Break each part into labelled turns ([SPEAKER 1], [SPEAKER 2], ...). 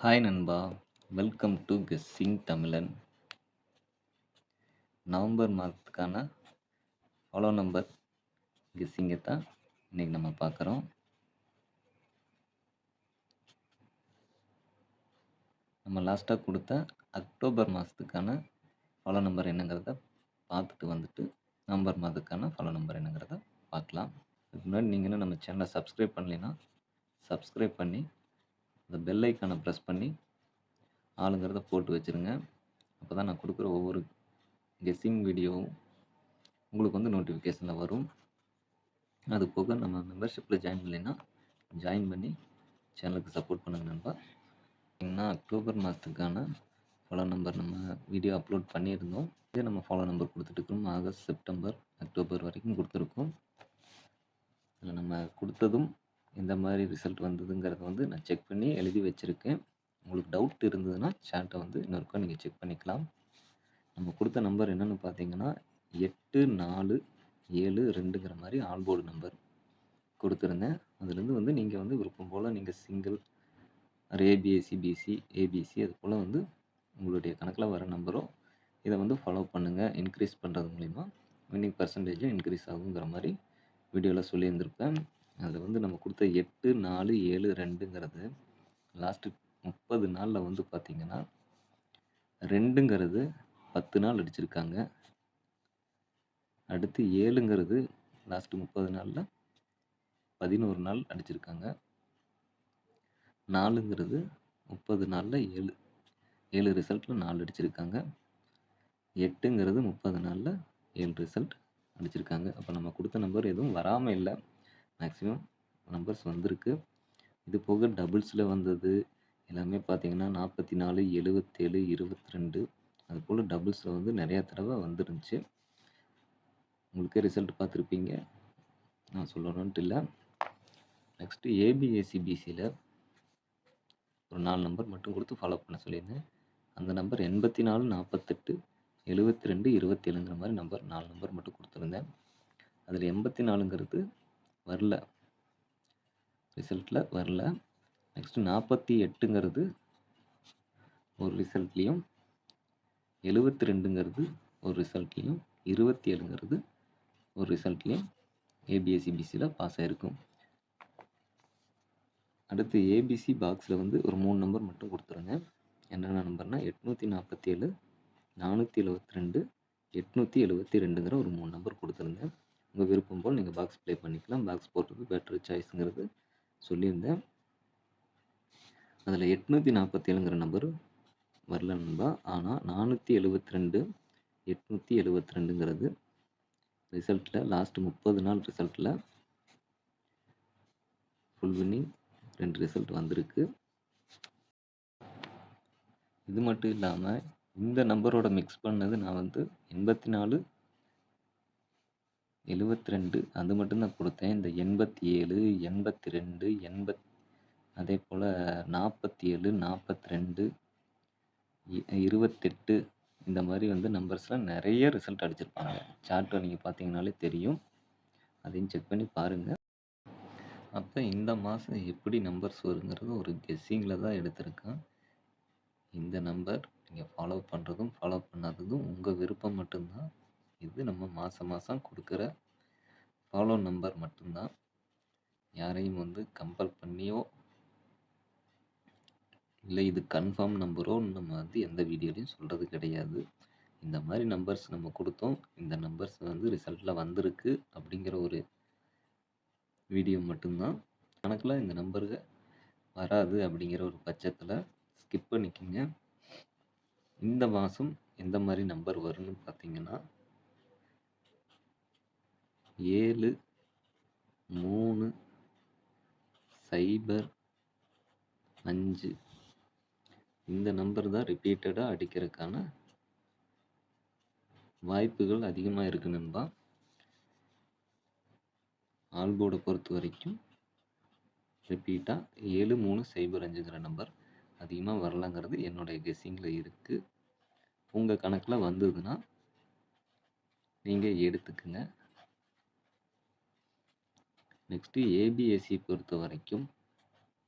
[SPEAKER 1] Hi நண்பா. Welcome to guessing Tamilan November மாதத்துக்கான follow number கெஸ்ஸிங்கை தான் இன்றைக்கி நம்ம பார்க்குறோம். நம்ம லாஸ்ட்டாக கொடுத்த அக்டோபர் மாதத்துக்கான ஃபாலோ நம்பர் என்னங்கிறத பார்த்துட்டு வந்துட்டு நவம்பர் மாதத்துக்கான ஃபாலோ நம்பர் என்னங்கிறத பார்க்கலாம். அதுக்கு முன்னாடி நீங்கள் நம்ம சேனலை சப்ஸ்கிரைப் பண்ணலைன்னா சப்ஸ்கிரைப் பண்ணி அந்த பெல் ஐக்கானை ப்ரெஸ் பண்ணி ஆளுங்கிறத போட்டு வச்சுருங்க. அப்போ தான் நான் கொடுக்குற ஒவ்வொரு கெஸ்ஸிங் வீடியோவும் உங்களுக்கு வந்து நோட்டிஃபிகேஷனில் வரும். அது போக நம்ம மெம்பர்ஷிப்பில் ஜாயின் பண்ணலைன்னா ஜாயின் பண்ணி சேனலுக்கு சப்போர்ட் பண்ணுங்க நண்பா. ஏன்னா அக்டோபர் மாதத்துக்கான ஃபாலோ நம்பர் நம்ம வீடியோ அப்லோட் பண்ணியிருந்தோம். இதே நம்ம ஃபாலோ நம்பர் கொடுத்துட்ருக்கோம் ஆகஸ்ட் செப்டம்பர் அக்டோபர் வரைக்கும் கொடுத்துருக்கோம். அதில் நம்ம கொடுத்ததும் எந்த மாதிரி ரிசல்ட் வந்ததுங்கிறத வந்து நான் செக் பண்ணி எழுதி வச்சுருக்கேன். உங்களுக்கு டவுட் இருந்ததுன்னா சேட்டை வந்து இன்னொருக்கா நீங்கள் செக் பண்ணிக்கலாம். நம்ம கொடுத்த நம்பர் என்னென்னு பார்த்தீங்கன்னா எட்டு நாலு ஏழு ரெண்டுங்கிற மாதிரி ஆல்போர்டு நம்பர் கொடுத்துருந்தேன். அதுலேருந்து வந்து நீங்கள் வந்து விருப்பம் போல் நீங்கள் சிங்கிள் ஏபிஎஸ்சி பிசி ஏபிசி அது போல் வந்து உங்களுடைய கணக்கில் வர நம்பரோ இதை வந்து ஃபாலோ பண்ணுங்கள் இன்க்ரீஸ் பண்ணுறது மூலிமா வின்னிங் பர்சன்டேஜும் இன்க்ரீஸ் ஆகுங்கிற மாதிரி வீடியோவில் சொல்லியிருந்திருப்பேன். அது வந்து நம்ம கொடுத்த எட்டு நாலு ஏழு ரெண்டுங்கிறது லாஸ்ட்டு முப்பது நாளில் வந்து பார்த்திங்கன்னா ரெண்டுங்கிறது பத்து நாள் அடிச்சிருக்காங்க. அடுத்து ஏழுங்கிறது லாஸ்ட்டு முப்பது நாளில் பதினோரு நாள் அடிச்சிருக்காங்க. நாலுங்கிறது முப்பது நாளில் ஏழு. ஏழு ரிசல்ட்டில் நாலு அடிச்சிருக்காங்க. எட்டுங்கிறது முப்பது நாளில் ஏழு ரிசல்ட் அடிச்சிருக்காங்க. அப்போ நம்ம கொடுத்த நம்பர் எதுவும் வராமல் இல்லை. மேக்ஸிமம் நம்பர்ஸ் வந்திருக்கு. இது போக டபுள்ஸில் வந்தது. எல்லாமே பார்த்தீங்கன்னா நாற்பத்தி நாலு எழுவத்தேழு இருபத்தி ரெண்டு அது போல் டபுள்ஸில் வந்து நிறையா தடவை வந்துருந்துச்சு. உங்களுக்கே ரிசல்ட் பார்த்துருப்பீங்க. நான் சொல்லணுன்ட்டு இல்லை. நெக்ஸ்ட்டு ஏபிஎஸ்சிபிசியில் ஒரு நாலு நம்பர் மட்டும் கொடுத்து ஃபாலோ பண்ண சொல்லியிருந்தேன். அந்த நம்பர் எண்பத்தி நாலு நாற்பத்தெட்டு எழுபத்தி ரெண்டு இருபத்தேழுங்கிற மாதிரி நம்பர் நாலு நம்பர் மட்டும் கொடுத்துருந்தேன். அதில் எண்பத்தி நாலுங்கிறது வரல. ரிசல்ட்டில் வரல. நெக்ஸ்ட்டு நாற்பத்தி எட்டுங்கிறது ஒரு ரிசல்ட்லேயும் எழுபத்தி ரெண்டுங்கிறது ஒரு ரிசல்ட்லேயும் இருபத்தி ஏழுங்கிறது ஒரு ரிசல்ட்லேயும் ஏபிஎஸ்சிபிசியில் பாஸ் ஆகிருக்கும் அடுத்து ஏபிசி பாக்ஸில் வந்து ஒரு மூணு நம்பர் மட்டும் கொடுத்துருங்க. என்னென்ன நம்பர்னால் எட்நூற்றி நாற்பத்தி ஏழு நானூற்றி எழுபத்தி ரெண்டு எட்நூற்றி எழுபத்தி ரெண்டுங்கிற ஒரு மூணு நம்பர் கொடுத்துருந்தேன் உங்கள் விருப்பம் போல் நீங்கள் பாக்ஸ் ப்ளே பண்ணிக்கலாம். பாக்ஸ் போடுறது பெட்டர் சாய்ஸுங்கிறது சொல்லியிருந்தேன். அதில் எட்நூற்றி நாற்பத்தி ஏழுங்கிற நம்பர் வரல நண்பா. ஆனால் நானூற்றி எழுபத்தி ரெண்டு எட்நூற்றி எழுபத்தி ரெண்டுங்கிறது ரிசல்ட்டில் லாஸ்ட்டு முப்பது நாள் ரிசல்ட்டில் ஃபுல் வின்னிங் ரெண்டு ரிசல்ட் வந்திருக்கு. இது மட்டும் இல்லாமல் இந்த நம்பரோட மிக்ஸ் பண்ணது நான் வந்து எண்பத்தி நாலு எழுவத்தி ரெண்டு அது மட்டும்தான் கொடுத்தேன். இந்த எண்பத்தி ஏழு எண்பத்தி ரெண்டு எண்பத் அதே போல் நாற்பத்தி ஏழு நாற்பத்தி ரெண்டு இருபத்தெட்டு இந்த மாதிரி வந்து நம்பர்ஸ்லாம் நிறைய ரிசல்ட் அடிச்சிருப்பாங்க. சார்ட்டை நீங்கள் பார்த்தீங்கனாலே தெரியும். அதையும் செக் பண்ணி பாருங்கள் அப்போ இந்த மாதம் எப்படி நம்பர்ஸ் வருங்கிறது ஒரு கெஸ்ஸிங்கில் தான் எடுத்திருக்கேன். இந்த நம்பர் நீங்கள் ஃபாலோ பண்ணுறதும் ஃபாலோ பண்ணாததும் உங்கள் விருப்பம் மட்டும்தான். இது நம்ம மாதம் மாதம் கொடுக்குற ஃபாலோ நம்பர் மட்டும்தான். யாரையும் வந்து கம்பல் பண்ணியோ இல்லை இது கன்ஃபார்ம் நம்பரோ நம்ம வந்து எந்த வீடியோலையும் சொல்கிறது கிடையாது. இந்த மாதிரி நம்பர்ஸ் நம்ம கொடுத்தோம். இந்த நம்பர்ஸ் வந்து ரிசல்ட்டில் வந்திருக்கு அப்படிங்கிற ஒரு வீடியோ மட்டும்தான். கணக்கில் இந்த நம்பருக்கு வராது அப்படிங்கிற ஒரு பட்சத்தில் ஸ்கிப் பண்ணிக்கோங்க. இந்த மாதம் எந்த மாதிரி நம்பர் வரும்னு பார்த்தீங்கன்னா ஏழு மூணு சைபர் அஞ்சு. இந்த நம்பர் தான் ரிப்பீட்டடாக அடிக்கிறதுக்கான வாய்ப்புகள் அதிகமாக இருக்கு நண்பா. ஆல்போர்டை பொறுத்த வரைக்கும் ரிப்பீட்டாக ஏழு மூணு சைபர் அஞ்சுங்கிற நம்பர் அதிகமாக வரலாங்கிறது என்னுடைய கெஸ்ஸிங்கில் இருக்குது உங்கள் கணக்கில் வந்ததுன்னா நீங்கள் எடுத்துக்குங்க. நெக்ஸ்ட்டு ஏபிஎஸ்சி பொறுத்த வரைக்கும்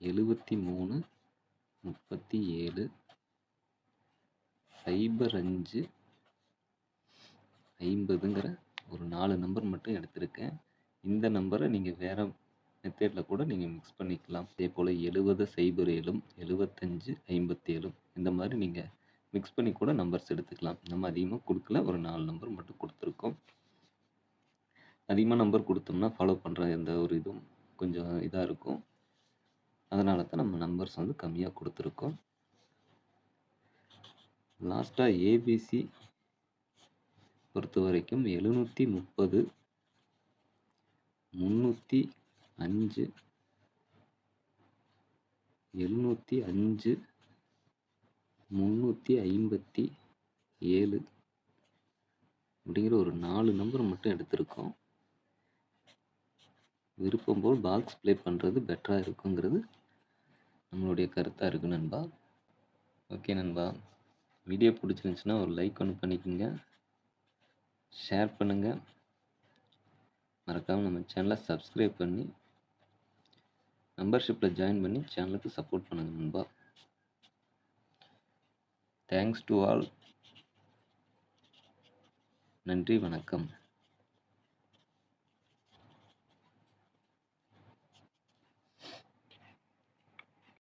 [SPEAKER 1] எழுபத்தி மூணு முப்பத்தி ஏழு சைபர் அஞ்சு ஐம்பதுங்கிற ஒரு நாலு நம்பர் மட்டும் எடுத்திருக்கேன். இந்த நம்பரை நீங்கள் வேறு மெத்தேடில் கூட நீங்கள் மிக்ஸ் பண்ணிக்கலாம். அதே போல் எழுபது சைபர் ஏழும் எழுபத்தஞ்சு ஐம்பத்தேழும் இந்த மாதிரி நீங்கள் மிக்ஸ் பண்ணி கூட நம்பர்ஸ் எடுத்துக்கலாம். நம்ம அதிகமாக கொடுக்கல ஒரு நாலு நம்பர் மட்டும் கொடுத்துருக்கோம். அதிகமாக நம்பர் கொடுத்தோம்னா ஃபாலோ பண்ணுற எந்த ஒரு இதுவும் கொஞ்சம் இதாக இருக்கும். அதனால தான் நம்ம நம்பர்ஸ் வந்து கம்மியாக கொடுத்துருக்கோம். லாஸ்ட்டாக ஏபிசி பொறுத்த வரைக்கும் எழுநூற்றி முப்பது முந்நூற்றி அஞ்சு எழுநூற்றி அஞ்சு முந்நூற்றி ஐம்பத்தி ஏழு அப்படிங்கிற ஒரு நாலு நம்பர் மட்டும் எடுத்திருக்கோம். விருப்பம் போல் பாக்ஸ் ப்ளே பண்ணுறது பெட்டராக இருக்குங்கிறது நம்மளுடைய கருத்தாக இருக்குது நண்பா. ஓகே நண்பா. வீடியோ பிடிச்சிருந்துச்சுன்னா ஒரு லைக் ஒன்று பண்ணிக்கோங்க. ஷேர் பண்ணுங்கள் மறக்காமல் நம்ம சேனலை சப்ஸ்கிரைப் பண்ணி மெம்பர்ஷிப்பில் ஜாயின் பண்ணி சேனலுக்கு சப்போர்ட் பண்ணுங்கள் நண்பா. தேங்க்ஸ் டு ஆல் நன்றி வணக்கம்.